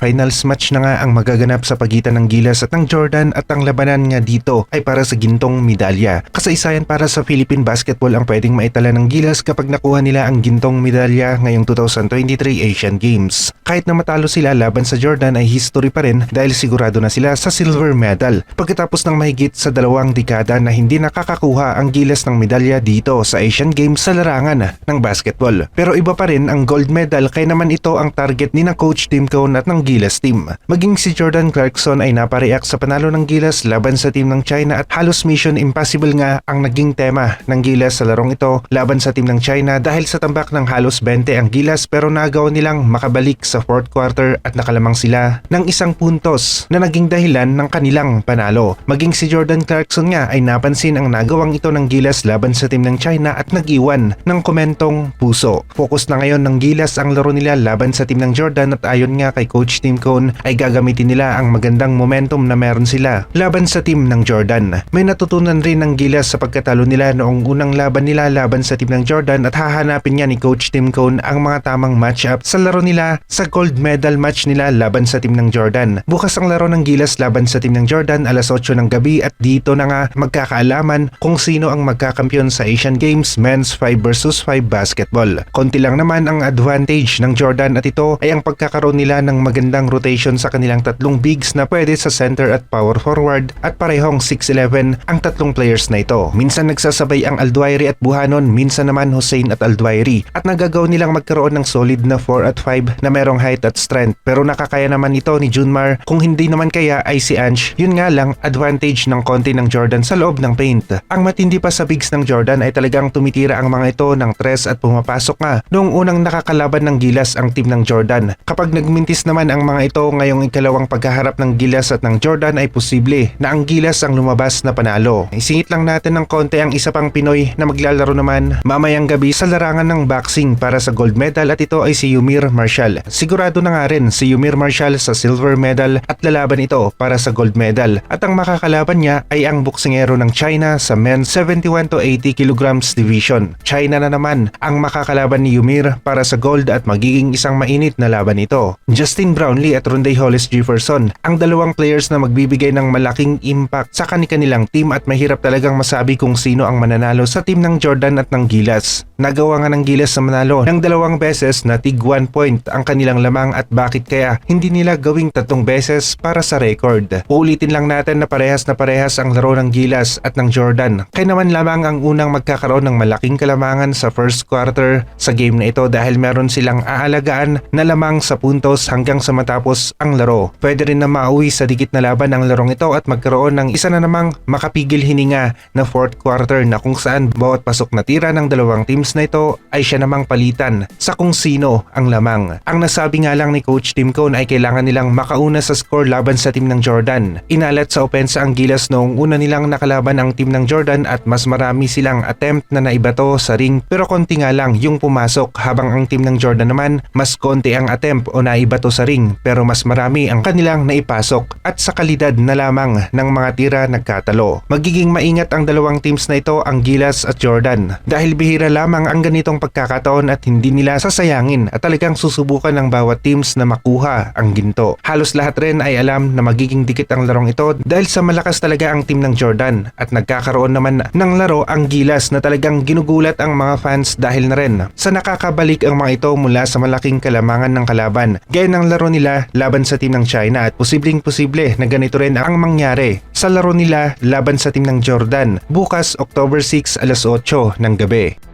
Finals match na nga ang magaganap sa pagitan ng Gilas at ng Jordan at ang labanan nga dito ay para sa gintong medalya. Kasaysayan para sa Philippine basketball ang pwedeng maitala ng Gilas kapag nakuha nila ang gintong medalya ngayong 2023 Asian Games. Kahit na matalo sila laban sa Jordan ay history pa rin dahil sigurado na sila sa silver medal. Pagkatapos ng mahigit sa dalawang dekada na hindi nakakakuha ang Gilas ng medalya dito sa Asian Games sa larangan ng basketball. Pero iba pa rin ang gold medal kaya naman ito ang target ni na Coach Tim Cone at ng Gilas team. Maging si Jordan Clarkson ay napareact sa panalo ng Gilas laban sa team ng China at halos mission impossible nga ang naging tema ng Gilas sa larong ito laban sa team ng China dahil sa tambak ng halos 20 ang Gilas pero nagawa nilang makabalik sa fourth quarter at nakalamang sila ng isang puntos na naging dahilan ng kanilang panalo. Maging si Jordan Clarkson nga ay napansin ang nagawang ito ng Gilas laban sa team ng China at nag-iwan ng komentong puso. Focus na ngayon ng Gilas ang laro nila laban sa team ng Jordan at ayon nga kay Coach Tim Cone ay gagamitin nila ang magandang momentum na meron sila laban sa team ng Jordan. May natutunan rin ng Gilas sa pagkatalo nila noong unang laban nila laban sa team ng Jordan at hahanapin niya ni Coach Tim Cone ang mga tamang matchup sa laro nila sa gold medal match nila laban sa team ng Jordan. Bukas ang laro ng Gilas laban sa team ng Jordan alas 8 ng gabi at dito na nga magkakaalaman kung sino ang magkakampiyon sa Asian Games Men's 5 vs 5 basketball. Konti lang naman ang advantage ng Jordan at ito ay ang pagkakaroon nila ng magandang rotation sa kanilang tatlong bigs na pwede sa center at power forward at parehong 6'11 ang tatlong players na ito. Minsan nagsasabay ang Aldwairi at Buhanon, minsan naman Hussein at Aldwairi at nagagaw nilang magkaroon ng solid na 4 at 5 na merong height at strength pero nakakaya naman ito ni Junmar kung hindi naman kaya ay si Ange yun nga lang advantage ng konti ng Jordan sa loob ng paint. Ang matindi pa sa bigs ng Jordan ay talagang tumitira ang mga ito ng tres at pumapasok nga noong unang nakakalaban ng Gilas ang team ng Jordan. Kapag nagmintis naman ang mga ito ngayong ikalawang pagkaharap ng Gilas at ng Jordan ay posible na ang Gilas ang lumabas na panalo. Isingit lang natin ng konti ang isa pang Pinoy na maglalaro naman mamayang gabi sa larangan ng boxing para sa gold medal at ito ay si Yumir Marshall. Sigurado na nga rin si Yumir Marshall sa silver medal at lalaban ito para sa gold medal at ang makakalaban niya ay ang boksingero ng China sa men's 71 to 80 kilograms division. China na naman ang makakalaban ni Yumir para sa gold at magiging isang mainit na laban ito. Justin Brownlee at Ronday Hollis Jefferson ang dalawang players na magbibigay ng malaking impact sa kanilang team at mahirap talagang masabi kung sino ang mananalo sa team ng Jordan at ng Gilas. Nagawa nga ng Gilas sa manalo ng dalawang beses na tig 1 point ang kanilang lamang at bakit kaya hindi nila gawing tatlong beses para sa record. Uulitin lang natin na parehas na parehas ang laro ng Gilas at ng Jordan. Kaya naman lamang ang unang magkakaroon ng malaking kalamangan sa first quarter sa game na ito dahil meron silang aalagaan na lamang sa puntos hanggang sa matapos ang laro. Pwede rin na mauwi sa dikit na laban ang larong ito at magkaroon ng isa na namang makapigil hininga na fourth quarter na kung saan bawat pasok na tira ng dalawang teams na ito ay siya namang palitan sa kung sino ang lamang. Ang nasabi nga lang ni Coach Tim Cone ay kailangan nilang makauna sa score laban sa team ng Jordan. Inalat sa opensa ang Gilas noong una nilang nakalaban ang team ng Jordan at mas marami silang attempt na naibato sa ring pero konti nga lang yung pumasok habang ang team ng Jordan naman mas konti ang attempt o naibato sa ring pero mas marami ang kanilang naipasok at sa kalidad na lamang ng mga tira nagkatalo. Magiging maingat ang dalawang teams na ito ang Gilas at Jordan dahil bihira lamang ang ganitong pagkakataon at hindi nila sasayangin at talagang susubukan ng bawat teams na makuha ang ginto. Halos lahat rin ay alam na magiging dikit ang larong ito dahil sa malakas talaga ang team ng Jordan at nagkakaroon naman ng laro ang Gilas na talagang ginugulat ang mga fans dahil na rin sa nakakabalik ang mga ito mula sa malaking kalamangan ng kalaban gaya ng nila laban sa team ng China at posibleng posible na ganito rin ang mangyari sa laro nila laban sa team ng Jordan bukas October 6 alas 8 ng gabi.